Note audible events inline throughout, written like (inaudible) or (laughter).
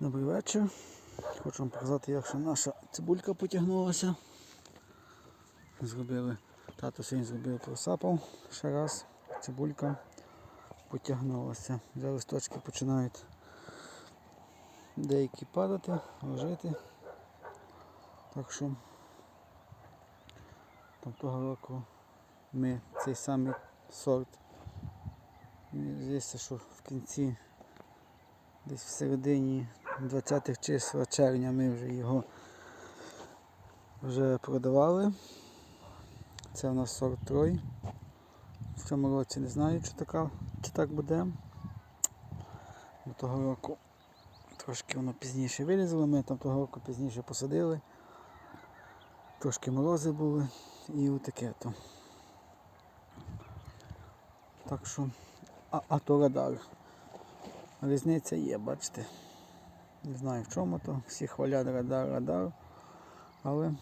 Добрий вечір. Хочу вам показати, як ще наша цибулька потягнулася. Зробили, тато сьогодні зробив просапав ще раз. Цибулька потягнулася. Вже листочки починають деякі падати, лежати. Так що там того року ми цей самий сорт. Здається, що в кінці Десь в середині 20-х числа червня ми вже його вже продавали. Це у нас сорт Трой. В цьому році не знаю, чи, така, чи так буде. До того року трошки воно пізніше вилізло, ми там того року пізніше посадили. Трошки морози були і отаке то. Так що, а, а то радар. Різниця є, бачите. Не знаю в чому то. Всі хвалять радар, радар. Але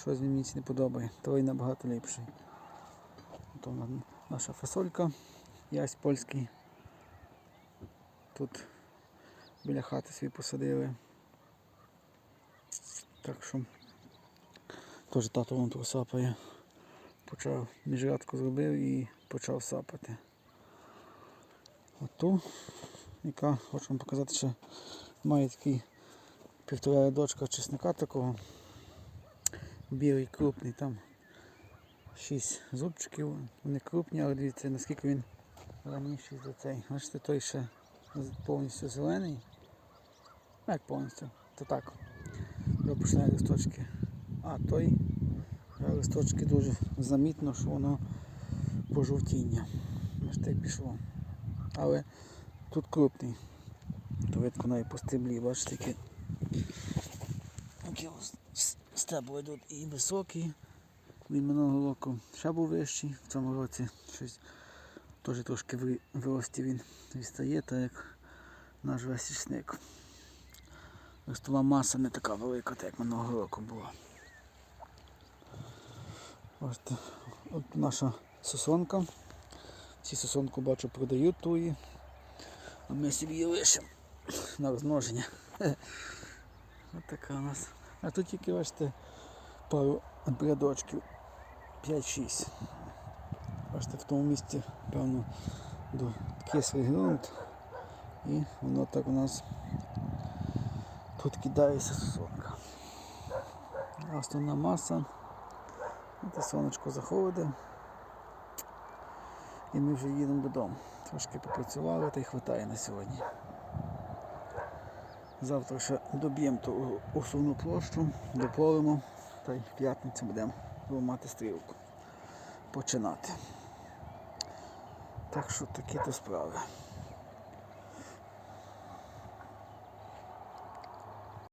щось мені не подобає. Той набагато ліпший. То на- наша фасолька. Ясь польський. Тут біля хати свій посадили. Так що теж тато вон тут сапає. Почав міжрядку зробив і почав сапати. Оту яка хочу вам показати, що має такий півтора рядочка чесника такого. Білий крупний, там 6 зубчиків, вони крупні, але дивіться наскільки він раніший за цей. Бачите, той ще повністю зелений. Ну, Як повністю, то так. Починає листочки. А той листочки дуже замітно, що воно пожовтіння. Бачите, як пішло. Але Тут крупний. То навіть по стеблі, бачите, які, які стебла йдуть і високі. Він минулого року ще був вищий, в цьому році щось теж трошки ви- вирості він відстає, так як наш весь січник. Листова маса не така велика, так як минулого року була. Бачите, от наша сосонка. Ці сосонку бачу продають туї. А ми собі її лишимо (coughs) на розмноження. (laughs) Ось така у нас. А тут тільки бачите пару рядочків. 5-6. Бачите, в тому місці, певно, до кислий ґрунт. І воно так у нас тут кидається сосонка. Основна маса. Це сонечко заходить. І ми вже їдемо додому. Трошки попрацювали та й хватає на сьогодні. Завтра ще доб'ємо ту основну площу, дополимо та й в п'ятницю будемо ламати стрілку. Починати. Так що такі то справи.